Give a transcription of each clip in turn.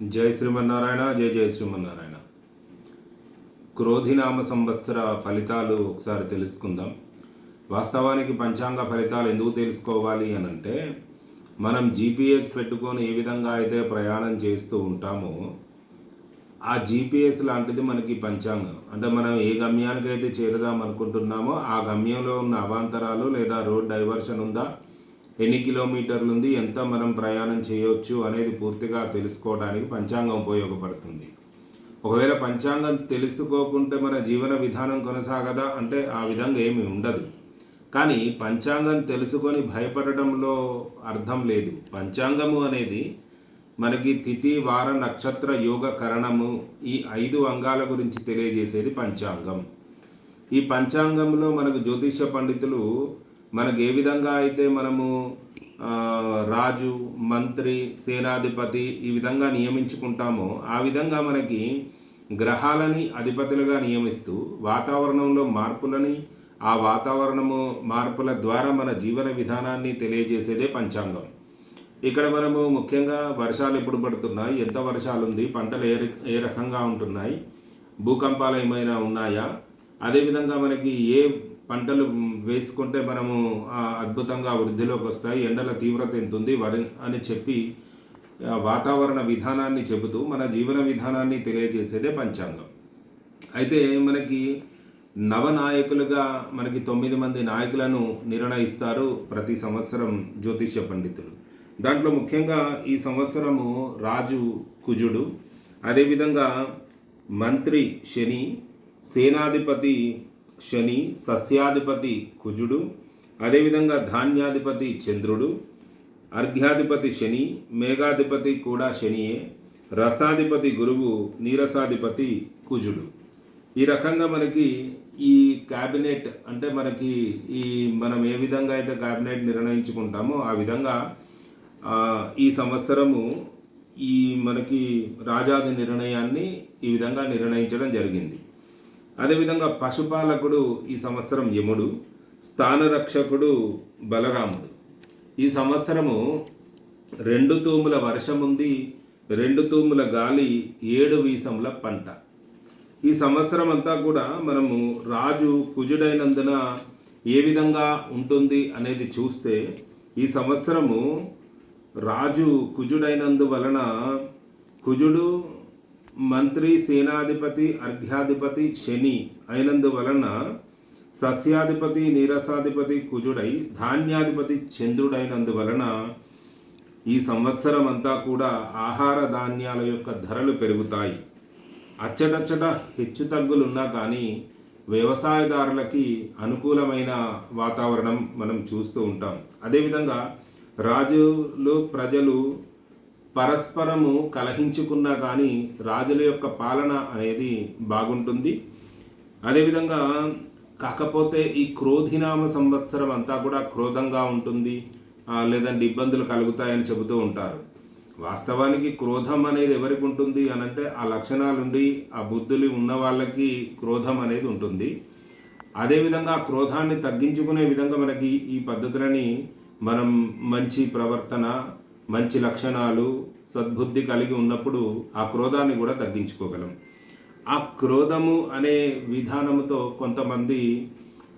జై శ్రీమన్నారాయణ జై జై శ్రీమన్నారాయణ. క్రోధినామ సంవత్సర ఫలితాలు ఒకసారి తెలుసుకుందాం. వాస్తవానికి పంచాంగ ఫలితాలు ఎందుకు తెలుసుకోవాలి అని అంటే మనం జీపీఎస్ పెట్టుకొని ఏ విధంగా అయితే ప్రయాణం చేస్తూ ఉంటామో ఆ జీపీఎస్ లాంటిది మనకి పంచాంగం. అంటే మనం ఏ గమ్యానికి అయితే చేరుదాం అనుకుంటున్నామో ఆ గమ్యంలో ఉన్న అవాంతరాలు లేదా రోడ్ డైవర్షన్ ఉందా ఎన్ని కిలోమీటర్లు ఉంది ఎంత మనం ప్రయాణం చేయవచ్చు అనేది పూర్తిగా తెలుసుకోవడానికి పంచాంగం ఉపయోగపడుతుంది. ఒకవేళ పంచాంగం తెలుసుకోకుంటే మన జీవన విధానం కొనసాగదా అంటే ఆ విధంగా ఏమీ ఉండదు. కానీ పంచాంగం తెలుసుకొని భయపడడంలో అర్థం లేదు. పంచాంగము అనేది మనకి తిథి వార నక్షత్ర యోగ కరణము ఈ ఐదు అంగాల గురించి తెలియజేసేది పంచాంగం. ఈ పంచాంగంలో మనకు జ్యోతిష పండితులు మనకు ఏ విధంగా అయితే మనము రాజు మంత్రి సేనాధిపతి ఈ విధంగా నియమించుకుంటామో ఆ విధంగా మనకి గ్రహాలని అధిపతులుగా నియమిస్తూ వాతావరణంలో మార్పులని ఆ వాతావరణము మార్పుల ద్వారా మన జీవన విధానాన్ని తెలియజేసేదే పంచాంగం. ఇక్కడ మనము ముఖ్యంగా వర్షాలు ఎప్పుడు పడుతున్నాయి ఎంత వర్షాలు ఉంది పంటలు ఏ ఏ రకంగా ఉంటున్నాయి భూకంపాలు ఏమైనా ఉన్నాయా? అదేవిధంగా మనకి ఏ పంటలు వేసుకుంటే మనము అద్భుతంగా వృద్ధిలోకి వస్తాయి ఎండల తీవ్రత ఎంత ఉంది వరి అని చెప్పి వాతావరణ విధానాన్ని చెబుతూ మన జీవన విధానాన్ని తెలియజేసేదే పంచాంగం. అయితే మనకి నవనాయకులుగా మనకి తొమ్మిది మంది నాయకులను నిర్ణయిస్తారు ప్రతి సంవత్సరం జ్యోతిష్య పండితులు. దాంట్లో ముఖ్యంగా ఈ సంవత్సరము రాజు కుజుడు అదేవిధంగా మంత్రి శని సేనాధిపతి శని సస్యాధిపతి కుజుడు అదేవిధంగా ధాన్యాధిపతి చంద్రుడు అర్ఘ్యాధిపతి శని మేఘాధిపతి కూడా శనియే రసాధిపతి గురువు నీరసాధిపతి కుజుడు. ఈ రకంగా మనకి ఈ క్యాబినెట్ అంటే మనకి ఈ మనం ఏ విధంగా అయితే క్యాబినెట్ నిర్ణయించుకుంటామో ఆ విధంగా ఈ సంవత్సరము ఈ మనకి రాజాది నిర్ణయాన్ని ఈ విధంగా నిర్ణయించడం జరిగింది. అదేవిధంగా పశుపాలకుడు ఈ సంవత్సరం యముడు స్థానరక్షకుడు బలరాముడు. ఈ సంవత్సరము రెండు తూముల వర్షం ఉంది రెండు తూముల గాలి ఏడు వీసముల పంట. ఈ సంవత్సరం అంతా కూడా మనము రాజు కుజుడైనందున ఏ విధంగా ఉంటుంది అనేది చూస్తే ఈ సంవత్సరము రాజు కుజుడైనందు వలన కుజుడు మంత్రి సేనాధిపతి అర్ఘ్యాధిపతి శని అయినందువలన సస్యాధిపతి నీరసాధిపతి కుజుడై ధాన్యాధిపతి చంద్రుడైనందువలన ఈ సంవత్సరం అంతా కూడా ఆహార ధాన్యాల యొక్క ధరలు పెరుగుతాయి. అచ్చటచ్చట హెచ్చు తగ్గులున్నా కానీ వ్యవసాయదారులకి అనుకూలమైన వాతావరణం మనం చూస్తూ ఉంటాం. అదేవిధంగా రాజులు ప్రజలు పరస్పరము కలహించుకున్నా కానీ రాజుల యొక్క పాలన అనేది బాగుంటుంది. అదేవిధంగా కాకపోతే ఈ క్రోధినామ సంవత్సరం అంతా కూడా క్రోధంగా ఉంటుంది. లేదంటే ఇబ్బందులు కలుగుతాయని చెబుతూ ఉంటారు. వాస్తవానికి క్రోధం అనేది ఎవరికి ఉంటుంది అని అంటే ఆ లక్షణాలుండి ఆ బుద్ధులు ఉన్న వాళ్ళకి క్రోధం అనేది ఉంటుంది. అదేవిధంగా ఆ క్రోధాన్ని తగ్గించుకునే విధంగా మనకి ఈ పద్ధతులని మనం మంచి ప్రవర్తన మంచి లక్షణాలు సద్బుద్ధి కలిగి ఉన్నప్పుడు ఆ క్రోధాన్ని కూడా తగ్గించుకోగలం. ఆ క్రోధము అనే విధానంతో కొంతమంది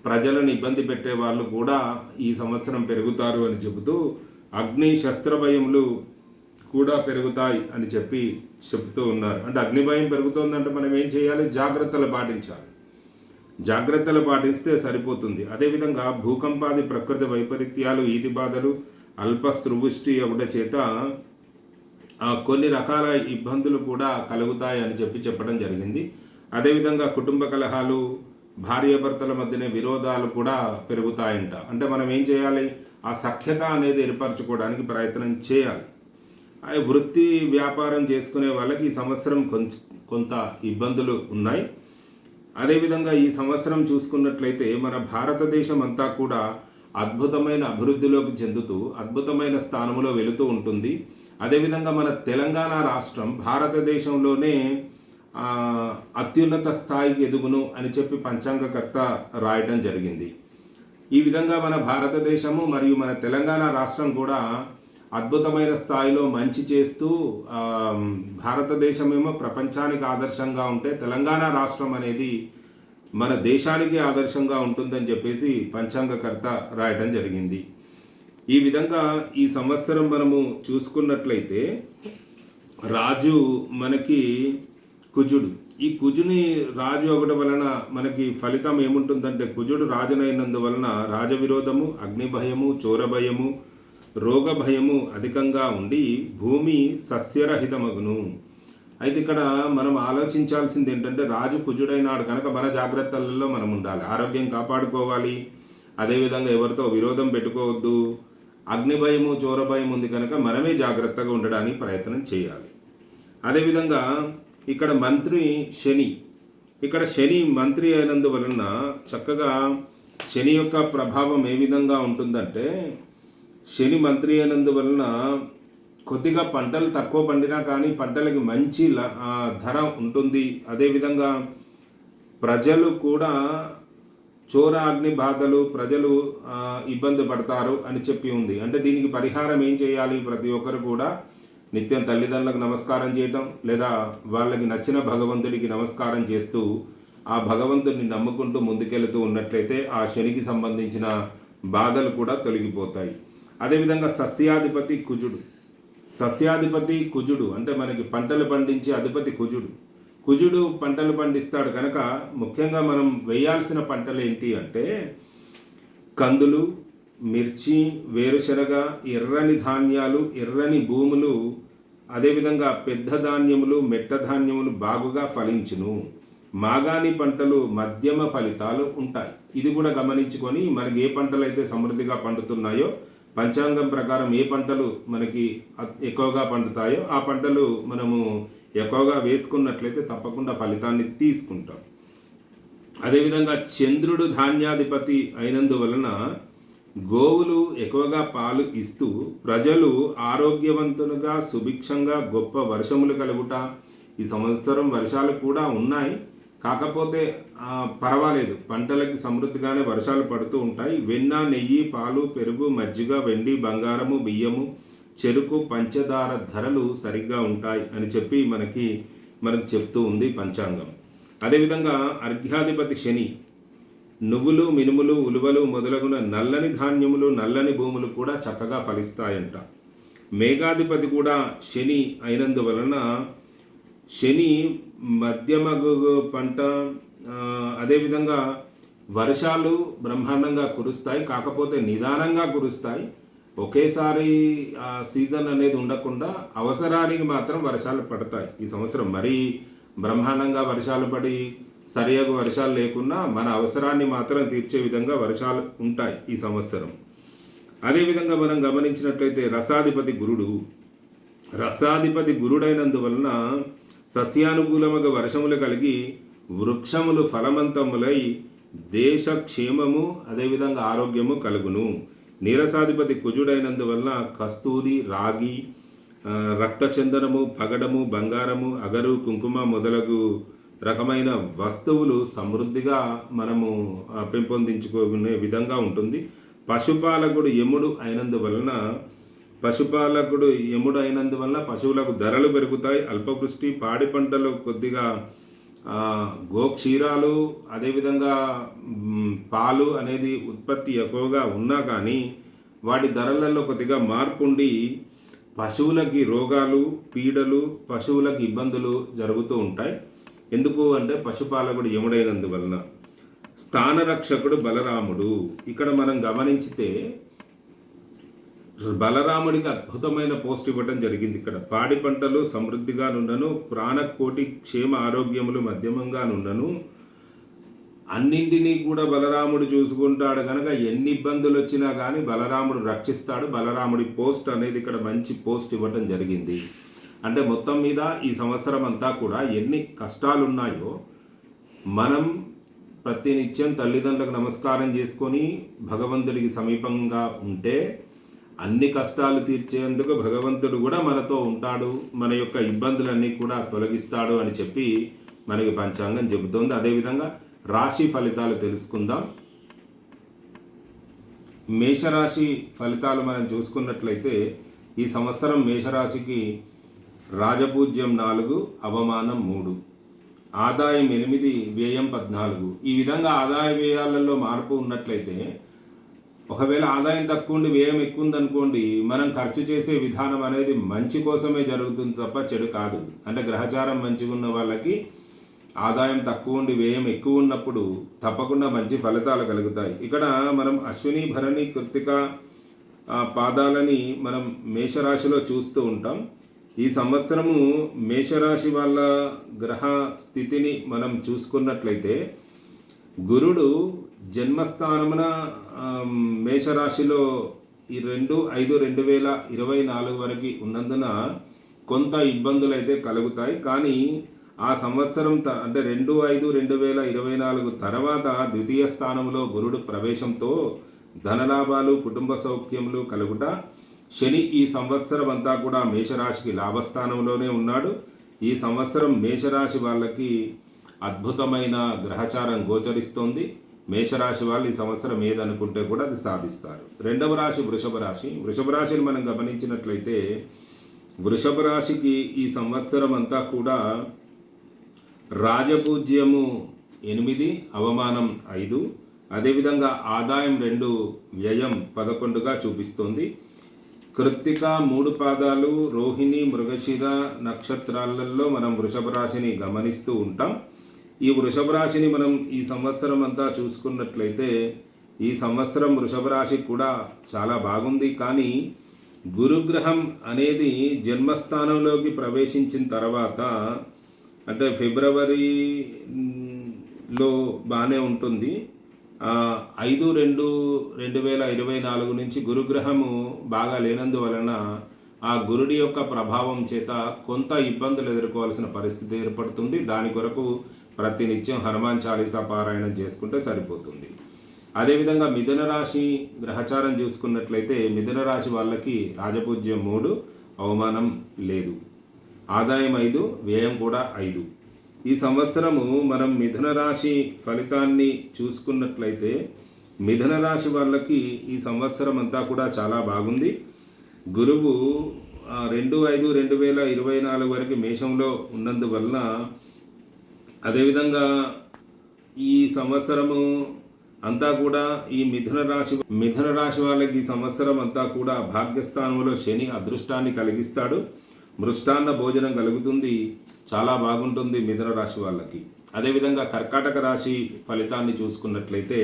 ప్రజలను ఇబ్బంది పెట్టే వాళ్ళు కూడా ఈ సంవత్సరం పెరుగుతారు అని చెబుతూ అగ్ని శస్త్ర భయములు కూడా పెరుగుతాయి అని చెప్పి చెప్తూ ఉన్నారు. అంటే అగ్ని భయం పెరుగుతోందంటే మనం ఏం చేయాలి? జాగ్రత్తలు పాటించాలి. జాగ్రత్తలు పాటిస్తే సరిపోతుంది. అదేవిధంగా భూకంపాది ప్రకృతి వైపరీత్యాలు ఈది బాధలు అల్ప సృవృష్టి ఒకటి చేత కొన్ని రకాల ఇబ్బందులు కూడా కలుగుతాయి అని చెప్పి చెప్పడం జరిగింది. అదేవిధంగా కుటుంబ కలహాలు భార్యాభర్తల మధ్యనే విరోధాలు కూడా పెరుగుతాయంట. అంటే మనం ఏం చేయాలి? ఆ సఖ్యత అనేది ఏర్పరచుకోవడానికి ప్రయత్నం చేయాలి. వృత్తి వ్యాపారం చేసుకునే వాళ్ళకి ఈ సంవత్సరం కొంచె కొంత ఇబ్బందులు ఉన్నాయి. అదేవిధంగా ఈ సంవత్సరం చూసుకున్నట్లయితే మన భారతదేశం అంతా కూడా అద్భుతమైన అభివృద్ధిలోకి చెందుతూ అద్భుతమైన స్థానంలో వెళుతూ ఉంటుంది. అదేవిధంగా మన తెలంగాణ రాష్ట్రం భారతదేశంలోనే అత్యున్నత స్థాయికి ఎదుగును అని చెప్పి పంచాంగకర్త రాయడం జరిగింది. ఈ విధంగా మన భారతదేశము మరియు మన తెలంగాణ రాష్ట్రం కూడా అద్భుతమైన స్థాయిలో మంచి చేస్తూ భారతదేశమేమో ప్రపంచానికి ఆదర్శంగా ఉంటే తెలంగాణ రాష్ట్రం అనేది మన దేశానికి ఆదర్శంగా ఉంటుందని చెప్పేసి పంచాంగకర్త రాయటం జరిగింది. ఈ విధంగా ఈ సంవత్సరం మనము చూసుకున్నట్లయితే రాజు మనకి కుజుడు. ఈ కుజుని రాజు ఒకటి వలన మనకి ఫలితం ఏముంటుందంటే కుజుడు రాజునైనందువలన రాజవిరోధము అగ్నిభయము చోరభయము రోగ భయము అధికంగా ఉండి భూమి సస్యరహితమగును. అయితే ఇక్కడ మనం ఆలోచించాల్సింది ఏంటంటే రాజు కుజుడైనాడు కనుక మన జాగ్రత్తలలో మనం ఉండాలి. ఆరోగ్యం కాపాడుకోవాలి. అదేవిధంగా ఎవరితో విరోధం పెట్టుకోవద్దు. అగ్నిభయము చోరభయం ఉంది కనుక మనమే జాగ్రత్తగా ఉండడానికి ప్రయత్నం చేయాలి. అదేవిధంగా ఇక్కడ మంత్రి శని ఇక్కడ శని మంత్రి అయినందువలన చక్కగా శని యొక్క ప్రభావం ఏ విధంగా ఉంటుందంటే శని మంత్రి అయినందువలన కొద్దిగా పంటలు తక్కువ పండినా కానీ పంటలకి మంచి ల- ధర ఉంటుంది. అదేవిధంగా ప్రజలు కూడా చోర అగ్ని బాధలు ప్రజలు ఇబ్బంది పడతారు అని చెప్పి ఉంది. అంటే దీనికి పరిహారం ఏం చేయాలి? ప్రతి ఒక్కరు కూడా నిత్యం తల్లిదండ్రులకు నమస్కారం చేయటం లేదా వాళ్ళకి నచ్చిన భగవంతుడికి నమస్కారం చేస్తూ ఆ భగవంతుడిని నమ్ముకుంటూ ముందుకెళ్తూ ఉన్నట్లయితే ఆ శనికి సంబంధించిన బాధలు కూడా తొలగిపోతాయి. అదేవిధంగా సస్యాధిపతి కుజుడు. సస్యాధిపతి కుజుడు అంటే మనకి పంటలు పండించే అధిపతి కుజుడు. కుజుడు పంటలు పండిస్తాడు కనుక ముఖ్యంగా మనం వేయాల్సిన పంటలు ఏంటి అంటే కందులు మిర్చి వేరుశనగ ఎర్రని ధాన్యాలు ఎర్రని భూములు అదేవిధంగా పెద్ద ధాన్యములు మెట్ట ధాన్యములు బాగుగా ఫలించును. మాగాని పంటలు మధ్యమ ఫలితాలు ఉంటాయి. ఇది కూడా గమనించుకొని మనకి ఏ పంటలు అయితే సమృద్ధిగా పండుతున్నాయో పంచాంగం ప్రకారం ఏ పంటలు మనకి ఎక్కువగా పండుతాయో ఆ పంటలు మనము ఎక్కువగా వేసుకున్నట్లయితే తప్పకుండా ఫలితాన్ని తీసుకుంటాం. అదేవిధంగా చంద్రుడు ధాన్యాధిపతి అయినందువలన గోవులు ఎక్కువగా పాలు ఇస్తూ ప్రజలు ఆరోగ్యవంతులుగా సుభిక్షంగా గొప్ప వర్షములు కలుగుట ఈ సంవత్సరం వర్షాలు కూడా ఉన్నాయి. కాకపోతే పర్వాలేదు. పంటలకి సమృద్ధిగానే వర్షాలు పడుతూ ఉంటాయి. వెన్న నెయ్యి పాలు పెరుగు మజ్జిగ వెండి బంగారము బియ్యము చెరుకు పంచదార ధరలు సరిగ్గా ఉంటాయి అని చెప్పి మనకి మనకు చెప్తూ ఉంది పంచాంగం. అదేవిధంగా అర్ఘ్యాధిపతి శని నువ్వులు మినుములు ఉలువలు మొదలగున నల్లని ధాన్యములు నల్లని భూములు కూడా చక్కగా ఫలిస్తాయంట. మేఘాధిపతి కూడా శని అయినందువలన శని మధ్యమగు పంట అదేవిధంగా వర్షాలు బ్రహ్మాండంగా కురుస్తాయి కాకపోతే నిదానంగా కురుస్తాయి. ఒకేసారి ఆ సీజన్ అనేది ఉండకుండా అవసరానికి మాత్రం వర్షాలు పడతాయి ఈ సంవత్సరం. మరీ బ్రహ్మాండంగా వర్షాలు పడి సరియగు వర్షాలు లేకున్నా మన అవసరాన్ని మాత్రం తీర్చే విధంగా వర్షాలు ఉంటాయి ఈ సంవత్సరం. అదేవిధంగా మనం గమనించినట్లయితే రసాధిపతి గురుడు రసాధిపతి గురుడైనందువలన సస్యానుకూలముగా వర్షములు కలిగి వృక్షములు ఫలవంతములై దేశ క్షేమము అదేవిధంగా ఆరోగ్యము కలుగును. నీరసాధిపతి కుజుడైనందువలన కస్తూరి రాగి రక్తచందనము పగడము బంగారము అగరు కుంకుమ మొదలగు రకమైన వస్తువులు సమృద్ధిగా మనము పెంపొందించుకునే విధంగా ఉంటుంది. పశుపాలకుడు యముడు అయినందువలన పశుపాలకుడు యముడు అయినందువల్ల పశువులకు ధరలు పెరుగుతాయి. అల్పవృష్టి పాడి పంటలు కొద్దిగా గోక్షీరాలు అదేవిధంగా పాలు అనేది ఉత్పత్తి ఎక్కువగా ఉన్నా కానీ వాటి ధరలలో కొద్దిగా మార్పు ఉండి పశువులకి రోగాలు పీడలు పశువులకు ఇబ్బందులు జరుగుతూ ఉంటాయి. ఎందుకు అంటే పశుపాలకుడు యముడైనందువలన. స్థానరక్షకుడు బలరాముడు. ఇక్కడ మనం గమనించితే బలరాముడికి అద్భుతమైన పోస్ట్ ఇవ్వడం జరిగింది ఇక్కడ. పాడి పంటలు సమృద్ధిగా నుండను ప్రాణకోటి క్షేమ ఆరోగ్యములు మధ్యమంగా నుండను అన్నింటినీ కూడా బలరాముడు చూసుకుంటాడు కనుక ఎన్ని ఇబ్బందులు వచ్చినా కానీ బలరాముడు రక్షిస్తాడు. బలరాముడి పోస్ట్ అనేది ఇక్కడ మంచి పోస్ట్ ఇవ్వటం జరిగింది. అంటే మొత్తం మీద ఈ సంవత్సరం అంతా కూడా ఎన్ని కష్టాలు ఉన్నాయో మనం ప్రతినిత్యం తల్లిదండ్రులకు నమస్కారం చేసుకొని భగవంతుడికి సమీపంగా ఉంటే అన్ని కష్టాలు తీర్చేందుకు భగవంతుడు కూడా మనతో ఉంటాడు. మన యొక్క ఇబ్బందులన్నీ కూడా తొలగిస్తాడు అని చెప్పి మనకి పంచాంగం చెబుతోంది. అదేవిధంగా రాశి ఫలితాలు తెలుసుకుందాం. మేషరాశి ఫలితాలు మనం చూసుకున్నట్లయితే ఈ సంవత్సరం మేషరాశికి రాజపూజ్యం నాలుగు అవమానం మూడు ఆదాయం ఎనిమిది వ్యయం పద్నాలుగు. ఈ విధంగా ఆదాయ వ్యయాలలో మార్పు ఉన్నట్లయితే ఒకవేళ ఆదాయం తక్కువ ఉండి వ్యయం ఎక్కువ ఉందనుకోండి మనం ఖర్చు చేసే విధానం అనేది మంచి కోసమే జరుగుతుంది తప్ప చెడు కాదు. అంటే గ్రహచారం మంచిగా ఉన్న వాళ్ళకి ఆదాయం తక్కువ ఉండి వ్యయం ఎక్కువ ఉన్నప్పుడు తప్పకుండా మంచి ఫలితాలు కలుగుతాయి. ఇక్కడ మనం అశ్విని భరణి కృతిక పాదాలని మనం మేషరాశిలో చూస్తూ ఉంటాం. ఈ సంవత్సరము మేషరాశి వాళ్ళ గ్రహ స్థితిని మనం చూసుకున్నట్లయితే గురుడు జన్మస్థానమున మేషరాశిలో ఈ రెండు ఐదు రెండు వేల ఇరవై నాలుగు వరకు ఉన్నందున కొంత ఇబ్బందులు అయితే కలుగుతాయి. కానీ ఆ సంవత్సరం త అంటే రెండు ఐదు రెండు వేల ఇరవై నాలుగు తర్వాత ద్వితీయ స్థానంలో గురుడు ప్రవేశంతో ధనలాభాలు కుటుంబ సౌఖ్యములు కలుగుట శని ఈ సంవత్సరం అంతా కూడా మేషరాశికి లాభస్థానంలోనే ఉన్నాడు. ఈ సంవత్సరం మేషరాశి వాళ్ళకి అద్భుతమైన గ్రహచారం గోచరిస్తోంది. మేషరాశి వాళ్ళు ఈ సంవత్సరం ఏదనుకుంటే కూడా అది సాధిస్తారు. రెండవ రాశి వృషభ రాశి. వృషభ రాశిని మనం గమనించినట్లయితే వృషభ రాశికి ఈ సంవత్సరం అంతా కూడా రాజపూజ్యము ఎనిమిది అవమానం ఐదు. అదేవిధంగా ఆదాయం రెండు వ్యయం పదకొండుగా చూపిస్తోంది. కృత్తిక మూడు పాదాలు రోహిణి మృగశిర నక్షత్రాలలో మనం వృషభ రాశిని గమనిస్తూ ఉంటాం. ఈ వృషభ రాశిని మనం ఈ సంవత్సరం అంతా చూసుకున్నట్లయితే ఈ సంవత్సరం వృషభ రాశి కూడా చాలా బాగుంది. కానీ గురుగ్రహం అనేది జన్మస్థానంలోకి ప్రవేశించిన తర్వాత అంటే ఫిబ్రవరిలో బాగానే ఉంటుంది. ఐదు రెండు రెండు వేల ఇరవై నాలుగు నుంచి గురుగ్రహము బాగా లేనందువలన ఆ గురుడి యొక్క ప్రభావం చేత కొంత ఇబ్బందులు ఎదుర్కోవాల్సిన పరిస్థితి ఏర్పడుతుంది. దాని కొరకు ప్రతినిత్యం హనుమాన్ చాలీసా పారాయణం చేసుకుంటే సరిపోతుంది. అదేవిధంగా మిథున రాశి గ్రహచారం చూసుకున్నట్లయితే మిథున రాశి వాళ్ళకి రాజపూజ్యం మూడు అవమానం లేదు. ఆదాయం ఐదు వ్యయం కూడా ఐదు. ఈ సంవత్సరము మనం మిథున రాశి ఫలితాన్ని చూసుకున్నట్లయితే మిథున రాశి వాళ్ళకి ఈ సంవత్సరం అంతా కూడా చాలా బాగుంది. గురువు రెండు ఐదు రెండు వేల ఇరవై నాలుగు వరకు మేషంలో ఉన్నందువలన అదేవిధంగా ఈ సంవత్సరము అంతా కూడా ఈ మిథున రాశి మిథున రాశి వాళ్ళకి ఈ సంవత్సరం అంతా కూడా భాగ్యస్థానంలో శని అదృష్టాన్ని కలిగిస్తాడు. మృష్టాన్న భోజనం కలుగుతుంది. చాలా బాగుంటుంది మిథున రాశి వాళ్ళకి. అదేవిధంగా కర్కాటక రాశి ఫలితాన్ని చూసుకున్నట్లయితే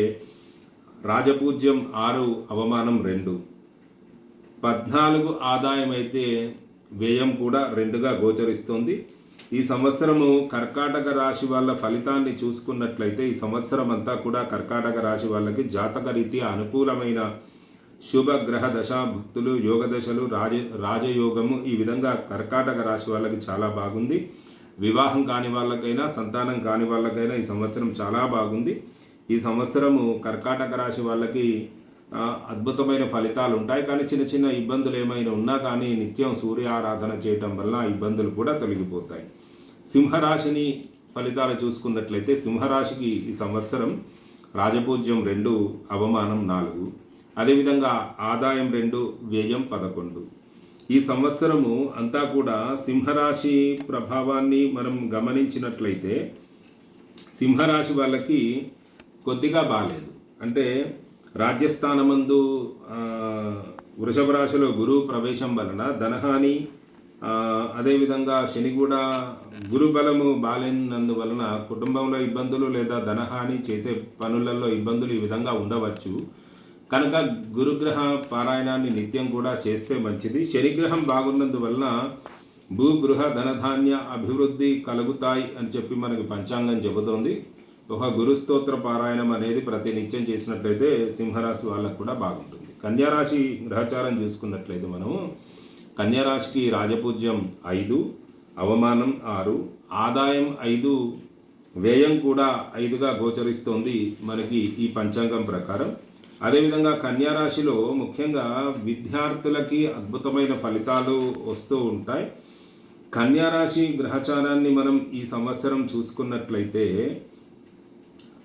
రాజపూజ్యం ఆరు అవమానం రెండు. పద్నాలుగు ఆదాయం అయితే వ్యయం కూడా రెండుగా గోచరిస్తుంది. ఈ సంవత్సరము కర్కాటక రాశి వాళ్ళ ఫలితాన్ని చూసుకున్నట్లయితే ఈ సంవత్సరం అంతా కూడా కర్కాటక రాశి వాళ్ళకి జాతక రీత్యా అనుకూలమైన శుభ గ్రహ భక్తులు యోగ దశలు రాజ రాజయోగము ఈ విధంగా కర్కాటక రాశి వాళ్ళకి చాలా బాగుంది. వివాహం కాని వాళ్ళకైనా సంతానం కాని వాళ్ళకైనా ఈ సంవత్సరం చాలా బాగుంది. ఈ సంవత్సరము కర్కాటక రాశి వాళ్ళకి అద్భుతమైన ఫలితాలు ఉంటాయి. కానీ చిన్న చిన్న ఇబ్బందులు ఏమైనా ఉన్నా కానీ నిత్యం సూర్య ఆరాధన చేయటం వల్ల ఇబ్బందులు కూడా తొలగిపోతాయి. సింహరాశిని ఫలితాలు చూసుకున్నట్లయితే సింహరాశికి ఈ సంవత్సరం రాజపూజ్యం రెండు అవమానం నాలుగు. అదేవిధంగా ఆదాయం రెండు వ్యయం పదకొండు. ఈ సంవత్సరము అంతా కూడా సింహరాశి ప్రభావాన్ని మనం గమనించినట్లయితే సింహరాశి వాళ్ళకి కొద్దిగా బాగాలేదు అంటే రాజ్యస్థానమందు వృషభ రాశిలో గురువు ప్రవేశం వలన ధనహాని అదేవిధంగా శని కూడా గురుబలము బాలేనందువలన కుటుంబంలో ఇబ్బందులు లేదా ధనహాని చేసే పనులలో ఇబ్బందులు ఈ విధంగా ఉండవచ్చు. కనుక గురుగ్రహ పారాయణాన్ని నిత్యం కూడా చేస్తే మంచిది. శనిగ్రహం బాగున్నందువలన భూగృహ ధనధాన్య అభివృద్ధి కలుగుతాయి అని చెప్పి మనకి పంచాంగం చెబుతోంది. ఒక గురుస్తోత్ర పారాయణం అనేది ప్రతి నిత్యం చేసినట్లయితే సింహరాశి వాళ్ళకు కూడా బాగుంటుంది. కన్యారాశి గ్రహచారం చూసుకున్నట్లయితే మనము కన్యారాశికి రాజపూజ్యం ఐదు అవమానం ఆరు ఆదాయం ఐదు వ్యయం కూడా ఐదుగా గోచరిస్తోంది మనకి ఈ పంచాంగం ప్రకారం. అదేవిధంగా కన్యారాశిలో ముఖ్యంగా విద్యార్థులకి అద్భుతమైన ఫలితాలు వస్తూ ఉంటాయి. కన్యారాశి గ్రహచారాన్ని మనం ఈ సంవత్సరం చూసుకున్నట్లయితే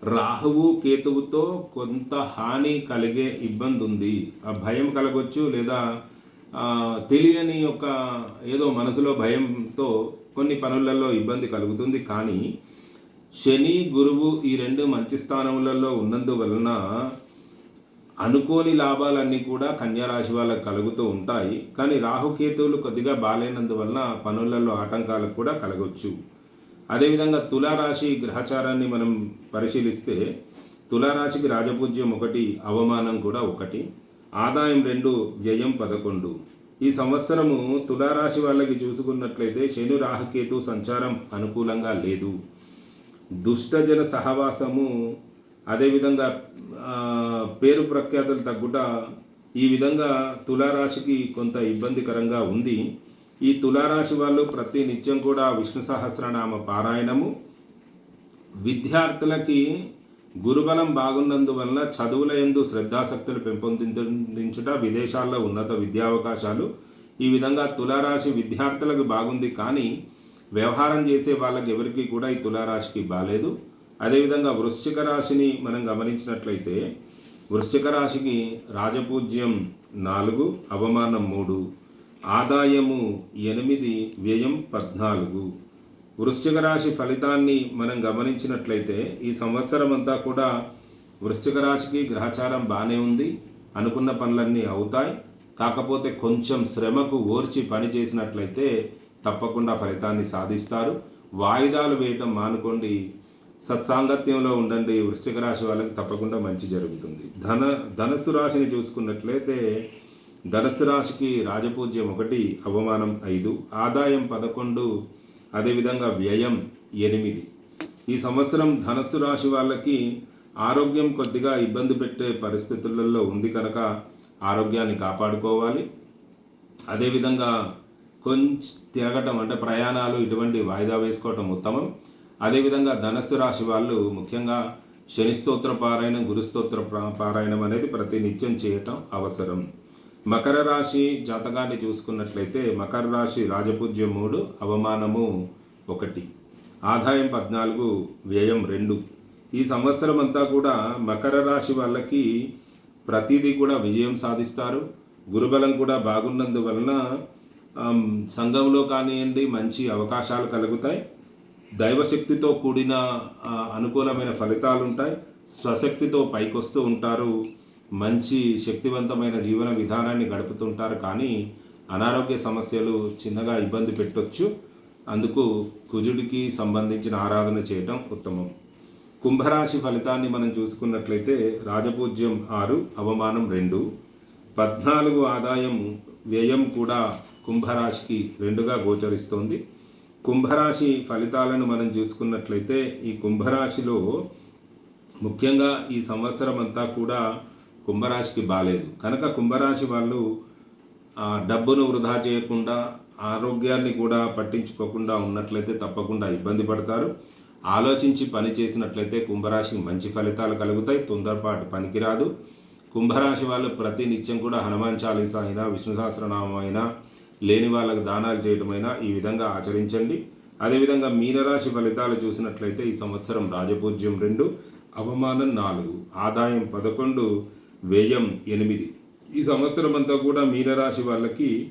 రాహువు కేతువుతో కొంత హాని కలిగే ఇబ్బంది ఉంది ఆ భయం కలగొచ్చు లేదా తెలియని యొక్క ఏదో మనసులో భయంతో కొన్ని పనులలో ఇబ్బంది కలుగుతుంది. కానీ శని గురువు ఈ రెండు మంచి స్థానములలో ఉన్నందువలన అనుకోని లాభాలన్నీ కూడా కన్యారాశి వాళ్ళకు కలుగుతూ ఉంటాయి. కానీ రాహుకేతువులు కొద్దిగా బాలేనందువలన పనులలో ఆటంకాలు కూడా కలగవచ్చు అదేవిధంగా తులారాశి గ్రహచారాన్ని మనం పరిశీలిస్తే తులారాశికి రాజపూజ్యం ఒకటి అవమానం కూడా ఒకటి. ఆదాయం రెండు వ్యయం పదకొండు. ఈ సంవత్సరము తులారాశి వాళ్ళకి చూసుకున్నట్లయితే శని రాహకేతు సంచారం అనుకూలంగా లేదు. దుష్టజన సహవాసము అదేవిధంగా పేరు ప్రఖ్యాతులు తగ్గుట ఈ విధంగా తులారాశికి కొంత ఇబ్బందికరంగా ఉంది. ఈ తులారాశి వాళ్ళు ప్రతి నిత్యం కూడా విష్ణు సహస్రనామ పారాయణము. విద్యార్థులకి గురుబలం బాగున్నందువల్ల చదువుల ఎందు శ్రద్ధాసక్తులు పెంపొందించుట విదేశాల్లో ఉన్నత విద్యావకాశాలు ఈ విధంగా తులారాశి విద్యార్థులకు బాగుంది కానీ వ్యవహారం చేసే వాళ్ళకి ఎవరికి కూడా ఈ తులారాశికి బాలేదు. అదేవిధంగా వృశ్చిక రాశిని మనం గమనించినట్లయితే వృశ్చిక రాశికి రాజపూజ్యం నాలుగు అవమానం మూడు ఆదాయము ఎనిమిది వ్యయం పద్నాలుగు. వృశ్చిక రాశి ఫలితాన్ని మనం గమనించినట్లయితే ఈ సంవత్సరం అంతా కూడా వృశ్చిక రాశికి గ్రహచారం బాగానే ఉంది అనుకున్న పనులన్నీ అవుతాయి. కాకపోతే కొంచెం శ్రమకు ఓర్చి పని చేసినట్లయితే తప్పకుండా ఫలితాన్ని సాధిస్తారు. వాయిదాలు వేయటం మానుకోండి సత్సాంగత్యంలో ఉండండి వృశ్చిక రాశి వాళ్ళకి తప్పకుండా మంచి జరుగుతుంది. ధన ధనస్సు రాశిని చూసుకున్నట్లయితే ధనస్సు రాశికి రాజపూజ్యం ఒకటి అవమానం ఐదు ఆదాయం పదకొండు అదేవిధంగా వ్యయం ఎనిమిది. ఈ సంవత్సరం ధనస్సు రాశి వాళ్ళకి ఆరోగ్యం కొద్దిగా ఇబ్బంది పెట్టే పరిస్థితులలో ఉంది కనుక ఆరోగ్యాన్ని కాపాడుకోవాలి. అదేవిధంగా కొంచెం తిరగటం అంటే ప్రయాణాలు ఇటువంటి వాయిదా వేసుకోవటం ఉత్తమం. అదేవిధంగా ధనస్సు రాశి వాళ్ళు ముఖ్యంగా శని స్తోత్ర పారాయణం గురుస్తోత్ర పారాయణం అనేది ప్రతి నిత్యం చేయటం అవసరం. మకర రాశి జాతకాన్ని చూసుకున్నట్లయితే మకర రాశి రాజపూజ్యం మూడు అవమానము ఒకటి. ఆదాయం పద్నాలుగు వ్యయం రెండు. ఈ సంవత్సరం అంతా కూడా మకర రాశి వాళ్ళకి ప్రతిదీ కూడా విజయం సాధిస్తారు. గురుబలం కూడా బాగున్నందువలన సంఘంలో కానివ్వండి మంచి అవకాశాలు కలుగుతాయి. దైవశక్తితో కూడిన అనుకూలమైన ఫలితాలు ఉంటాయి స్వశక్తితో పైకొస్తూ ఉంటారు. మంచి శక్తివంతమైన జీవన విధానాన్ని గడుపుతుంటారు కానీ అనారోగ్య సమస్యలు చిన్నగా ఇబ్బంది పెట్టొచ్చు. అందుకు కుజుడికి సంబంధించిన ఆరాధన చేయటం ఉత్తమం. కుంభరాశి ఫలితాన్ని మనం చూసుకున్నట్లయితే రాజపూజ్యం ఆరు అవమానం రెండు. పద్నాలుగు ఆదాయం వ్యయం కూడా కుంభరాశికి రెండుగా గోచరిస్తోంది. కుంభరాశి ఫలితాలను మనం చూసుకున్నట్లయితే ఈ కుంభరాశిలో ముఖ్యంగా ఈ సంవత్సరం అంతా కూడా కుంభరాశికి బాలేదు. కనుక కుంభరాశి వాళ్ళు ఆ, డబ్బును వృధా చేయకుండా ఆరోగ్యాన్ని కూడా పట్టించుకోకుండా ఉన్నట్లయితే తప్పకుండా ఇబ్బంది పడతారు. ఆలోచించి పని చేసినట్లయితే కుంభరాశికి మంచి ఫలితాలు కలుగుతాయి. తొందరపాటు పనికిరాదు. కుంభరాశి వాళ్ళు ప్రతి నిత్యం కూడా హనుమాన్ చాలీసా అయినా విష్ణు సహస్రనామం అయినా లేని వాళ్ళకు దానాలు చేయటమైనా ఈ విధంగా ఆచరించండి. అదేవిధంగా మీనరాశి ఫలితాలు చూసినట్లయితే ఈ సంవత్సరం రాజపూజ్యం రెండు అవమానం నాలుగు ఆదాయం పదకొండు వ్యయం ఎనిమిది. ఈ సంవత్సరం అంతా కూడా మీనరాశి వాళ్ళకి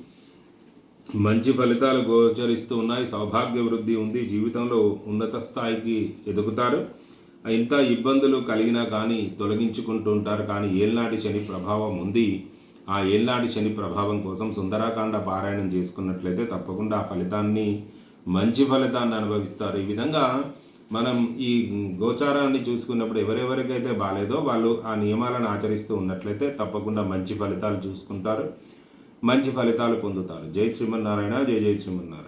మంచి ఫలితాలు గోచరిస్తూ ఉన్నాయి. సౌభాగ్య వృద్ధి ఉంది. జీవితంలో ఉన్నత స్థాయికి ఎదుగుతారు. ఇంత ఇబ్బందులు కలిగినా కానీ తొలగించుకుంటూ ఉంటారు కానీ ఏల్నాటి శని ప్రభావం ఉంది. ఆ ఏల్నాటి శని ప్రభావం కోసం సుందరాకాండ పారాయణం చేసుకున్నట్లయితే తప్పకుండా ఆ ఫలితాన్ని మంచి ఫలితాన్ని అనుభవిస్తారు. ఈ విధంగా మనం ఈ గోచారాన్ని చూసుకున్నప్పుడు ఎవరెవరికైతే బాగాలేదో వాళ్ళు ఆ నియమాలను ఆచరిస్తూ ఉన్నట్లయితే తప్పకుండా మంచి ఫలితాలు చూసుకుంటారు. మంచి ఫలితాలు పొందుతారు. జై శ్రీమన్నారాయణ జై జై శ్రీమన్నారాయణ.